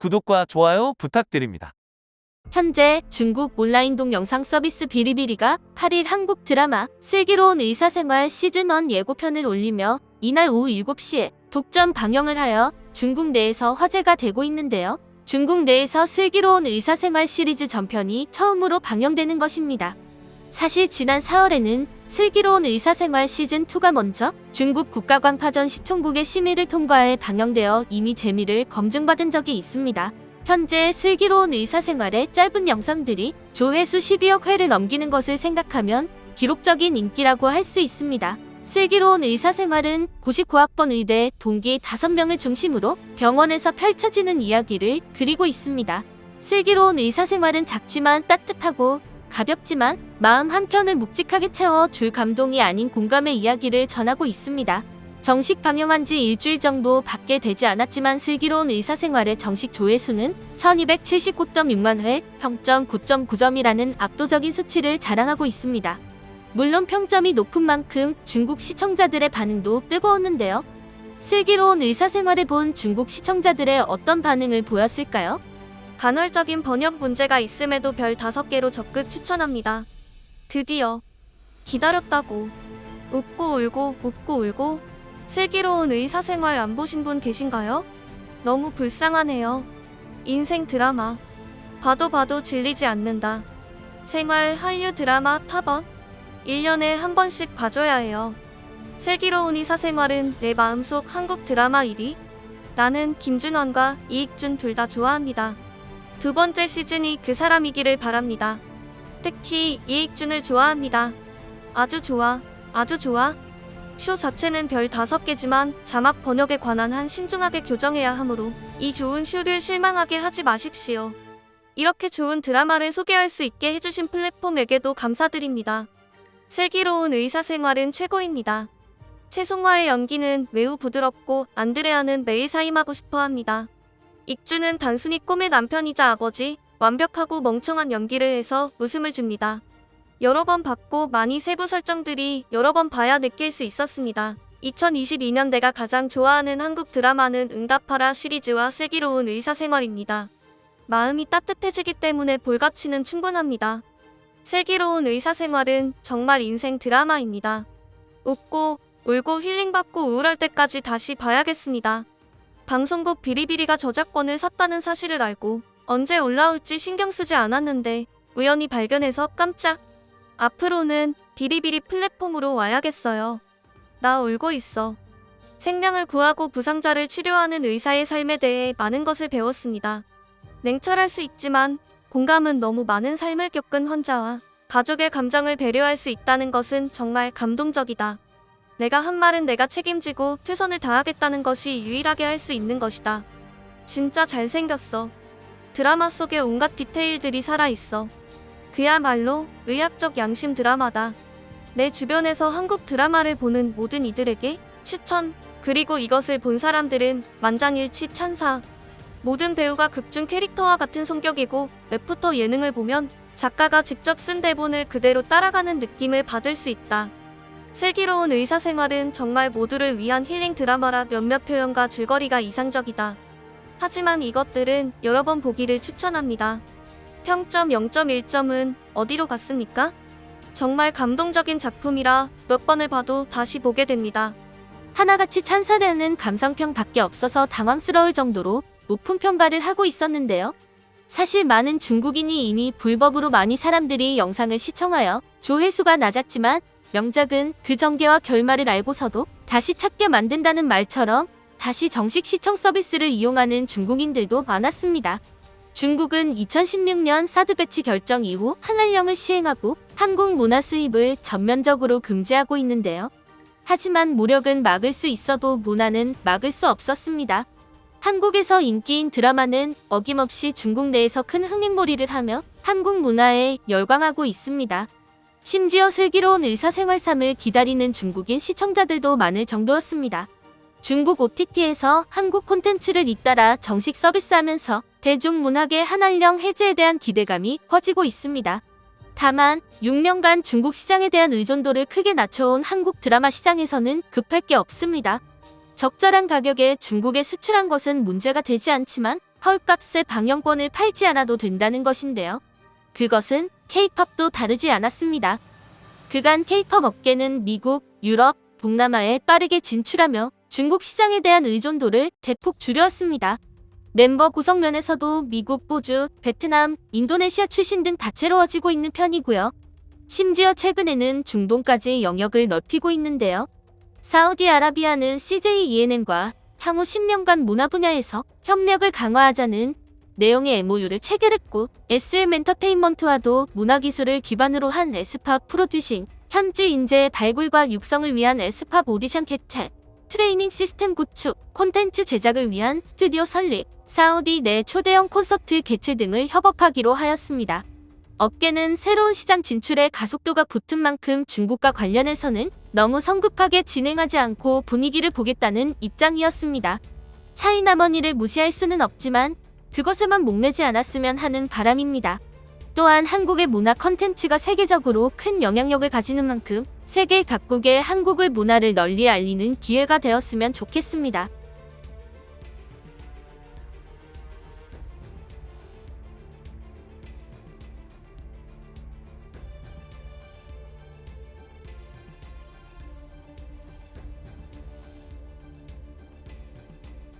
구독과 좋아요 부탁드립니다. 현재 중국 온라인 동영상 서비스 비리비리가 8일 한국 드라마 슬기로운 의사생활 시즌1 예고편을 올리며 이날 오후 7시에 독점 방영을 하여 중국 내에서 화제가 되고 있는데요. 중국 내에서 슬기로운 의사생활 시리즈 전편이 처음으로 방영되는 것입니다. 사실 지난 4월에는 슬기로운 의사생활 시즌2가 먼저 중국 국가광파전 시청국의 심의를 통과해 방영되어 이미 재미를 검증받은 적이 있습니다. 현재 슬기로운 의사생활의 짧은 영상들이 조회수 12억 회를 넘기는 것을 생각하면 기록적인 인기라고 할 수 있습니다. 슬기로운 의사생활은 99학번 의대 동기 5명을 중심으로 병원에서 펼쳐지는 이야기를 그리고 있습니다. 슬기로운 의사생활은 작지만 따뜻하고 가볍지만 마음 한켠을 묵직하게 채워 줄 감동이 아닌 공감의 이야기를 전하고 있습니다. 정식 방영한 지 일주일 정도 밖에 되지 않았지만 슬기로운 의사생활의 정식 조회수는 1279.6만 회, 평점 9.9점이라는 압도적인 수치를 자랑하고 있습니다. 물론 평점이 높은 만큼 중국 시청자들의 반응도 뜨거웠는데요. 슬기로운 의사생활을 본 중국 시청자들의 어떤 반응을 보였을까요? 간헐적인 번역 문제가 있음에도 별 5개로 적극 추천합니다. 드디어 기다렸다고 웃고 울고 웃고 울고 슬기로운 의사생활 안 보신 분 계신가요? 너무 불쌍하네요. 인생 드라마 봐도 봐도 질리지 않는다. 생활 한류 드라마 탑원 1년에 한 번씩 봐줘야 해요. 슬기로운 의사생활은 내 마음속 한국 드라마 1위. 나는 김준원과 이익준 둘 다 좋아합니다. 두 번째 시즌이 그 사람이기를 바랍니다. 특히 이익준을 좋아합니다. 아주 좋아, 아주 좋아. 쇼 자체는 별 다섯 개지만 자막 번역에 관한 한 신중하게 교정해야 하므로 이 좋은 쇼를 실망하게 하지 마십시오. 이렇게 좋은 드라마를 소개할 수 있게 해주신 플랫폼에게도 감사드립니다. 슬기로운 의사생활은 최고입니다. 최송화의 연기는 매우 부드럽고 안드레아는 매일 사임하고 싶어 합니다. 익주는 단순히 꿈의 남편이자 아버지, 완벽하고 멍청한 연기를 해서 웃음을 줍니다. 여러 번 봤고 많이 세부 설정들이 여러 번 봐야 느낄 수 있었습니다. 2022년 내가 가장 좋아하는 한국 드라마는 응답하라 시리즈와 슬기로운 의사생활입니다. 마음이 따뜻해지기 때문에 볼가치는 충분합니다. 슬기로운 의사생활은 정말 인생 드라마입니다. 웃고 울고 힐링받고 우울할 때까지 다시 봐야겠습니다. 방송국 비리비리가 저작권을 샀다는 사실을 알고 언제 올라올지 신경 쓰지 않았는데 우연히 발견해서 깜짝. 앞으로는 비리비리 플랫폼으로 와야겠어요. 나 울고 있어. 생명을 구하고 부상자를 치료하는 의사의 삶에 대해 많은 것을 배웠습니다. 냉철할 수 있지만 공감은 너무 많은 삶을 겪은 환자와 가족의 감정을 배려할 수 있다는 것은 정말 감동적이다. 내가 한 말은 내가 책임지고 최선을 다하겠다는 것이 유일하게 할 수 있는 것이다. 진짜 잘생겼어. 드라마 속에 온갖 디테일들이 살아있어. 그야말로 의학적 양심 드라마다. 내 주변에서 한국 드라마를 보는 모든 이들에게 추천, 그리고 이것을 본 사람들은 만장일치 찬사. 모든 배우가 극중 캐릭터와 같은 성격이고 웹부터 예능을 보면 작가가 직접 쓴 대본을 그대로 따라가는 느낌을 받을 수 있다. 슬기로운 의사생활은 정말 모두를 위한 힐링 드라마라 몇몇 표현과 줄거리가 이상적이다. 하지만 이것들은 여러 번 보기를 추천합니다. 평점 0.1점은 어디로 갔습니까? 정말 감동적인 작품이라 몇 번을 봐도 다시 보게 됩니다. 하나같이 찬사라는 감상평밖에 없어서 당황스러울 정도로 높은 평가를 하고 있었는데요. 사실 많은 중국인이 이미 불법으로 많이 사람들이 영상을 시청하여 조회수가 낮았지만 명작은 그 전개와 결말을 알고서도 다시 찾게 만든다는 말처럼 다시 정식 시청 서비스를 이용하는 중국인들도 많았습니다. 중국은 2016년 사드 배치 결정 이후 한알령을 시행하고 한국 문화 수입을 전면적으로 금지하고 있는데요. 하지만 무력은 막을 수 있어도 문화는 막을 수 없었습니다. 한국에서 인기인 드라마는 어김없이 중국 내에서 큰 흥행몰이를 하며 한국 문화에 열광하고 있습니다. 심지어 슬기로운 의사생활3을 기다리는 중국인 시청자들도 많을 정도였습니다. 중국 OTT에서 한국 콘텐츠를 잇따라 정식 서비스하면서 대중문학의 한알령 해제에 대한 기대감이 커지고 있습니다. 다만 6년간 중국 시장에 대한 의존도를 크게 낮춰온 한국 드라마 시장에서는 급할 게 없습니다. 적절한 가격에 중국에 수출한 것은 문제가 되지 않지만 헐값의 방영권을 팔지 않아도 된다는 것인데요. 그것은 K-팝도 다르지 않았습니다. 그간 K-팝 업계는 미국, 유럽, 동남아에 빠르게 진출하며 중국 시장에 대한 의존도를 대폭 줄였습니다. 멤버 구성 면에서도 미국, 호주, 베트남, 인도네시아 출신 등 다채로워지고 있는 편이고요. 심지어 최근에는 중동까지 영역을 넓히고 있는데요. 사우디아라비아는 CJ ENM과 향후 10년간 문화 분야에서 협력을 강화하자는 내용의 MOU를 체결했고 SM 엔터테인먼트와도 문화 기술을 기반으로 한 에스팝 프로듀싱, 현지 인재의 발굴과 육성을 위한 에스팝 오디션 개최, 트레이닝 시스템 구축, 콘텐츠 제작을 위한 스튜디오 설립, 사우디 내 초대형 콘서트 개최 등을 협업하기로 하였습니다. 업계는 새로운 시장 진출에 가속도가 붙은 만큼 중국과 관련해서는 너무 성급하게 진행하지 않고 분위기를 보겠다는 입장이었습니다. 차이나머니를 무시할 수는 없지만 그것에만 목매지 않았으면 하는 바람입니다. 또한 한국의 문화 컨텐츠가 세계적으로 큰 영향력을 가지는 만큼 세계 각국의 한국의 문화를 널리 알리는 기회가 되었으면 좋겠습니다.